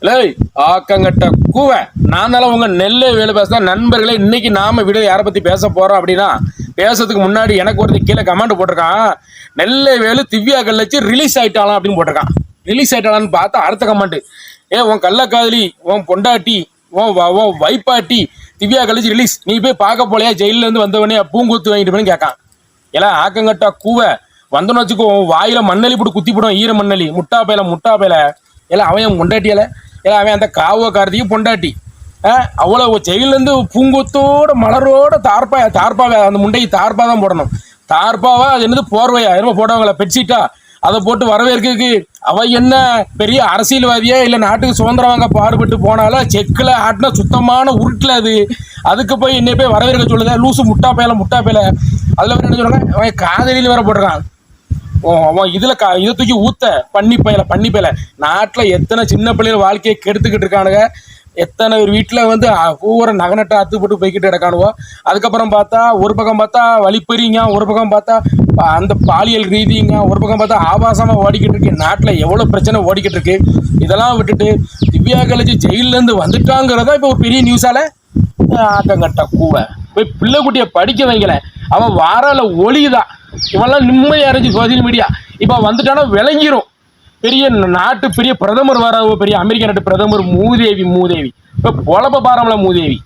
லேய் ஆக்கங்கட்ட கூவ. நான் உங்க நெல்லை வேலை பேசுறேன் நண்பர்களே இன்னைக்கு நாம வீடியோ யாரை பத்தி பேச போறோம் அப்படின்னா பேசுறதுக்கு முன்னாடி எனக்கு ஒருத்தர் கீழே கமெண்ட் போட்டிருக்கான். நெல்லை வேலு திவ்யா கல்லச்சு ரிலீஸ் ஆயிட்டாலாம் அப்படின்னு போட்டிருக்கான். ரிலீஸ் ஆயிட்டாலான்னு பார்த்தா அடுத்த கமெண்ட். ஏ உன் கள்ளக்காதலி உன் பொண்டாட்டி உன் வ- உன் வைப்பாட்டி திவ்யா கல்லச்சு ரிலீஸ் நீ போய் பார்க்க போலையா? ஜெயில இருந்து வந்தவனே பூங்கூத்து வாங்கிட்டு போய் கேட்கான். ஏன்னா ஆக்கங்கட்டா கூவ. வந்தோன்னு வச்சுக்கோ உன் வாயில மண்ணலி போட்டு குத்தி போடும் ஈர மண்ணலி. முட்டா பயல முட்டா பயல எல்லாம் அவன் கொண்டாட்டியலை ஏன்னா அவன் அந்த காவோ கார்த்திக்கு பொண்டாட்டி. ஆ, அவ்வளோ ஜெயிலேருந்து பூங்குத்தோட மலரோட தார்ப்பா தார்ப்பாவை அந்த முண்டைக்கு தார்ப்பா தான் போடணும். தார்ப்பாவா அது என்னது போர்வையா? என்னமோ போடுவாங்களா பெட்ஷீட்டா? அதை போட்டு வரவேற்கிறதுக்கு அவ என்ன பெரிய அரசியல்வாதியா? இல்லை நாட்டுக்கு சுதந்திரம் வாங்க பாடுபட்டு போனாலும் செக்கில் ஆட்டினா சுத்தமான உருட்டில் அது. அதுக்கு போய் என்னை போய் வரவேற்க சொல்லுதா? லூசு முட்டா பேல முட்டா பேல அதில் என்ன சொல்றாங்க அவன் காதலியில் வேற போட்டிருக்கான். அவன் இதுல கா இதை தூக்கி ஊத்த. பண்ணி பயல பண்ணி பயல. நாட்டில் எத்தனை சின்ன பிள்ளைகள் வாழ்க்கையை கெடுத்துக்கிட்டு இருக்கானுங்க. எத்தனை ஒரு வீட்டில் வந்து ஒவ்வொரு நகனட்டை அத்து போட்டு போய்கிட்டு இருக்கானுவோ அதுக்கப்புறம் பார்த்தா ஒரு பக்கம் பார்த்தா வழிப்பறிங்க ஒரு பக்கம் பார்த்தா அந்த பாலியல் ரீதிங்க ஒரு பக்கம் பார்த்தா ஆபாசமாக ஓடிக்கிட்டு இருக்கு. நாட்டில் எவ்வளோ பிரச்சனை ஓடிக்கிட்டு இருக்கு. இதெல்லாம் விட்டுட்டு திவ்யா காலேஜ் ஜெயிலேருந்து வந்துட்டாங்கிறதா இப்போ ஒரு பெரிய நியூஸால ஆட்டங்கட்ட கூவை. போய் பிள்ளைக்குட்டியை படிக்க வைக்கல அவன் வாரால ஒளிதான். இவெல்லாம் நிம்மதியாக இருந்துச்சு சோசியல் மீடியா. இப்போ வந்துட்டானா விளங்கிரும். பெரிய நாட்டு பெரிய பிரதமர் வர பெரிய அமெரிக்க நாட்டு பிரதமர் மூதேவி மூதேவி. இப்போ பொழப்ப பாரம்பரிய மூதேவி.